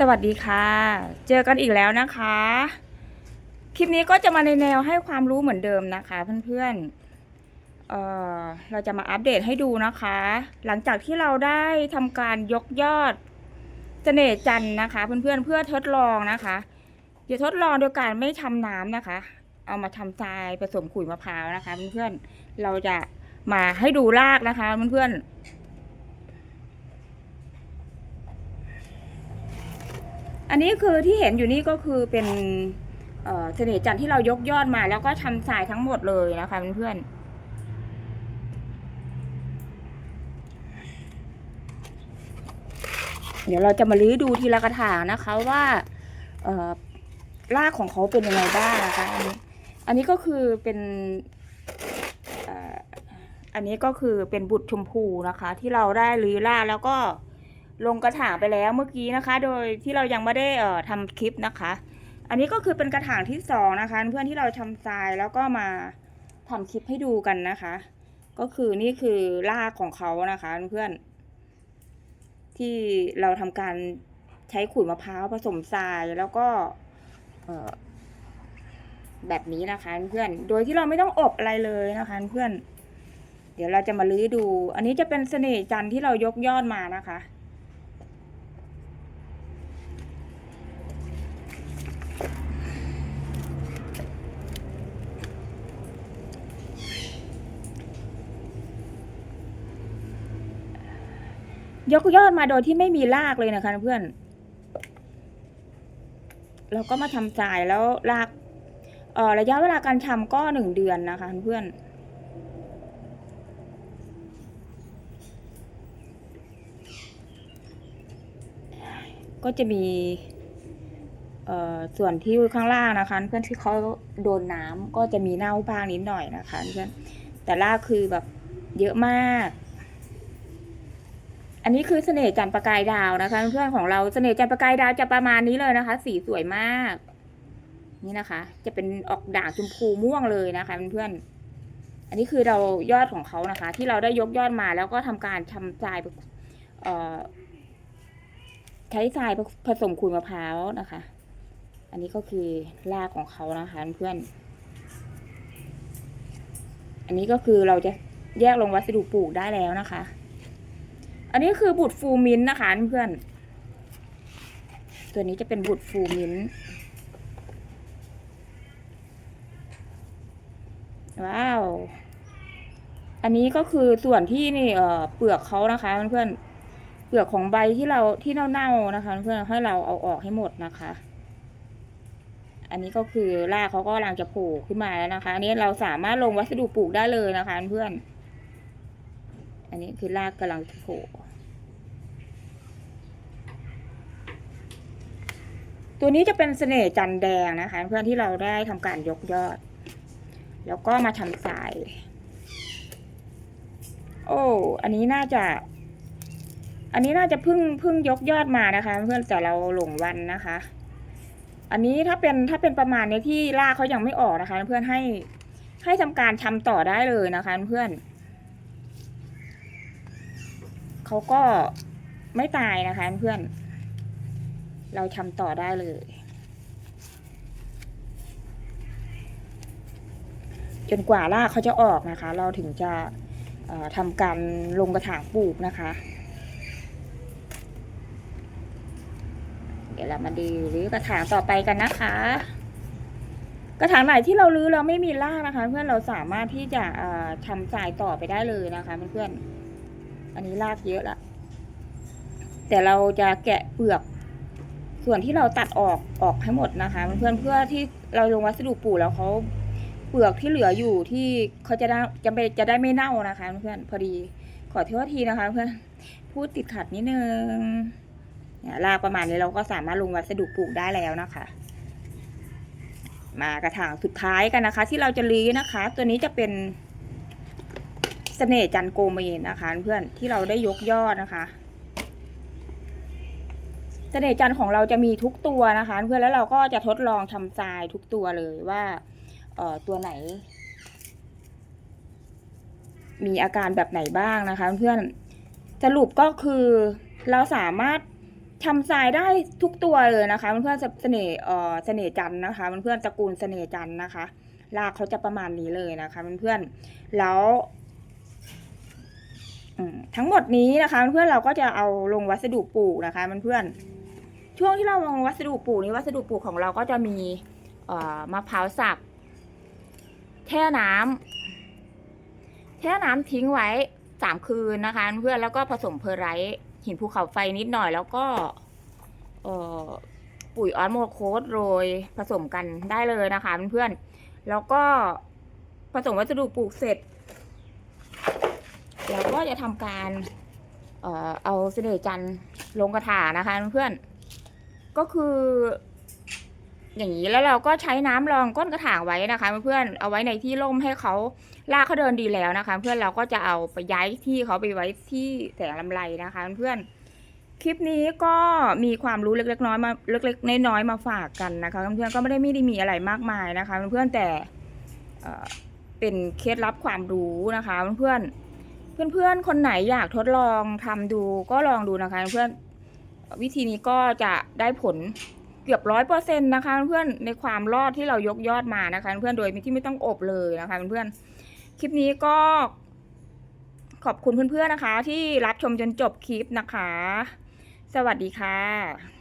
สวัสดีค่ะ เจอกันอีกแล้วนะคะ คลิปนี้ก็จะมาในแนวให้ความรู้เหมือนเดิมนะคะเพื่อนๆเเราจะมาอัปเดตให้ดูนะคะ หลังจากที่เราได้ทำการยกยอดเสน่ห์จันนะคะเพื่อนๆเพื่อทดลองนะคะอย่าทดลองโดยการไม่ทำน้ำนะคะ เอามาทำทรายผสมขุยมะพร้าวนะคะเพื่อนๆเราจะมาให้ดูรากนะคะเพื่อนๆ อันนี้คือที่เห็นอยู่นี่ก็คือเป็นเสน่ห์จันทร์ที่เรายกยอดมา แล้วก็ทำสายทั้งหมดเลยนะคะเพื่อนๆเดี๋ยวเราจะมาลื้อดูทีละกระถางนะคะว่าเอ่อรากของเขาเป็นยังไงบ้างนะคะอันนี้อันนี้ก็คือเป็นอันนี้ก็คือเป็นบุตรชมพูนะคะ ที่เราได้ลื้อรากแล้วก็ ลงกระถางไปแล้วเมื่อกี้นะคะ โดยที่เรายังไม่ได้เอ่อทำคลิปนะคะ อันนี้ก็คือเป็นกระถางที่สองนะคะ เพื่อนที่เราทำทรายแล้วก็มาทำคลิปให้ดูกันนะคะ ก็คือนี่คือรากของเขานะคะเพื่อนที่เราทำการใช้ขุยมะพร้าวผสมทรายแล้วก็แบบนี้นะคะเพื่อน โดยที่เราไม่ต้องอบอะไรเลยนะคะเพื่อน เดี๋ยวเราจะมาลื้อดู อันนี้จะเป็นเสน่ห์จันทร์ที่เรายกยอดมานะคะ ยกยอดมาโดยที่ไม่มีรากเลยนะคะเพื่อน เราก็มาทำทรายแล้วรากเอ่อระยะเวลาการทำก็หนึ่งเดือนนะคะเพื่อนก็จะมีเอ่อส่วนที่ข้างล่างนะคะ เพื่อนที่เขาโดนน้ำก็จะมีเน่าบ้างนิดหน่อยนะคะเพื่อนแต่รากคือแบบเยอะมาก อันนี้คือเสน่ห์จันประกายดาวนะคะเพื่อนของเราเสน่ห์จันประกายดาวจะประมาณนี้เลยนะคะ สีสวยมาก นี่นะคะ จะเป็นออกด่างชมพูม่วงเลยนะคะเพื่อนอันนี้คือเรายอดของเขานะคะ ที่เราได้ยกยอดมาแล้วก็ทำการทำทรายใช้ทรายผสมขุยมะพร้าวนะคะ อันนี้ก็คือรากของเขานะคะเพื่อน อันนี้ก็คือเราจะแยกลงวัสดุปลูกได้แล้วนะคะ อันนี้คือบุตรฟูมินท์นะคะเพื่อน ตัวนี้จะเป็นบุตรฟูมินท์ว้าว อันนี้ก็คือส่วนที่นี่เปลือกเขานะคะเพื่อนเปลือกของใบที่เราที่เน่าๆนะคะ เพื่อนให้เราเอาออกให้หมดนะคะ อันนี้ก็คือรากเขาก็กำลังจะโผล่ขึ้นมาแล้วนะคะ อันนี้เราสามารถลงวัสดุปลูกได้เลยนะคะ เพื่อน อันนี้คือรากกำลังโผล่ ตัวนี้จะเป็นเสน่ห์จันแดงนะคะ เพื่อนที่เราได้ทำการยกยอด แล้วก็มาทำสาย โอ้อันนี้น่าจะ อันนี้น่าจะเพิ่งเพิ่งยกยอดมานะคะ เพื่อนแต่เราหลงวันนะคะ อันนี้ถ้าเป็นถ้าเป็นประมาณนี้ที่รากเขายังไม่ออกนะคะ เพื่อนให้ให้ทำการทำต่อได้เลยนะคะ เพื่อนเขาก็ไม่ตายนะคะ เพื่อน เราทำต่อได้เลย จนกว่ารากเขาจะออกนะคะ เราถึงจะทำการลงกระถางปลูกนะคะ เดี๋ยวเรามาดูรื้อกระถางต่อไปกันนะคะ กระถางไหนที่เรารื้อเราไม่มีรากนะคะ เพื่อนเราสามารถที่จะทำสายต่อไปได้เลยนะคะเพื่อนๆอันนี้รากเยอะละแต่เราจะแกะเปลือก ส่วนที่เราตัดออกออกให้หมดนะคะเพื่อนเพื่อที่เราลงวัสดุปลูกแล้วเขาเปลือกที่เหลืออยู่ที่เขาจะได้จะไปจะได้ไม่เน่านะคะเพื่อนพอดีขอโทษทีนะคะ เพื่อนพูดติดขัดนิดนึงเนี่ยรากประมาณนี้เราก็สามารถลงวัสดุปลูกได้แล้วนะคะ มากระถางสุดท้ายกันนะคะ ที่เราจะรื้อนะคะ ตัวนี้จะเป็นเสน่ห์จันโกเมนนะคะ เพื่อนที่เราได้ยกยอดนะคะ เสน่ห์จันของเราจะมีทุกตัวนะคะ เพื่อนแล้วเราก็จะทดลองทำทรายทุกตัวเลยว่าเอ่อตัวไหน มีอาการแบบไหนบ้างนะคะ เพื่อนสรุปก็คือเราสามารถทำทรายได้ทุกตัวเลยนะคะเพื่อนเสน่ห์เอ่อเสน่ห์จันนะคะเพื่อนตระกูลเสน่ห์จันนะคะรากเขาจะประมาณนี้เลยนะคะเพื่อนๆแล้วทั้งหมดนี้นะคะเพื่อนเราก็จะเอาลงวัสดุปลูกนะคะเพื่อนๆ ช่วงที่เราลงวัสดุปลูกนี้วัสดุปลูกของเราก็จะมีมะพร้าวสับแช่น้ำแช่น้ำทิ้งไว้สามคืนนะคะ เพื่อนแล้วก็ผสมเพอร์ไรท์หินภูเขาไฟนิดหน่อยแล้วก็ปุ๋ยออสโมโคสโรยผสมกันได้เลยนะคะเพื่อนๆแล้วก็ผสมวัสดุปลูกเสร็จเราก็จะทำการเอาเสน่จันลงกระถางนะคะเพื่อนๆ ก็คืออย่างนี้แล้วเราก็ใช้น้ำรองก้นกระถางไว้นะคะเพื่อนเอาไว้ในที่ร่มให้เขาลากเขาเดินดีแล้วนะคะ เพื่อนเราก็จะเอาไปย้ายที่เขาไปไว้ที่แสงลำไรนะคะ เพื่อนคลิปนี้ก็มีความรู้เล็กๆน้อยมาเล็กๆน้อยๆมาฝากกันนะคะเพื่อนๆก็ไม่ได้ไม่ได้มีอะไรมากมายนะคะ เพื่อนๆแต่เป็นเคล็ดลับความรู้นะคะ เพื่อนๆเพื่อนๆคนไหนอยากทดลองทำดูก็ลองดูนะคะ เพื่อน วิธีนี้ก็จะได้ผลเกือบร้อยเปอร์เซ็นต์นะคะ เพื่อนในความรอดที่เรายกยอดมานะคะ เพื่อนโดยที่ไม่ต้องอบเลยนะคะเพื่อนคลิปนี้ก็ขอบคุณเพื่อนๆนะคะ ที่รับชมจนจบคลิปนะคะ สวัสดีค่ะ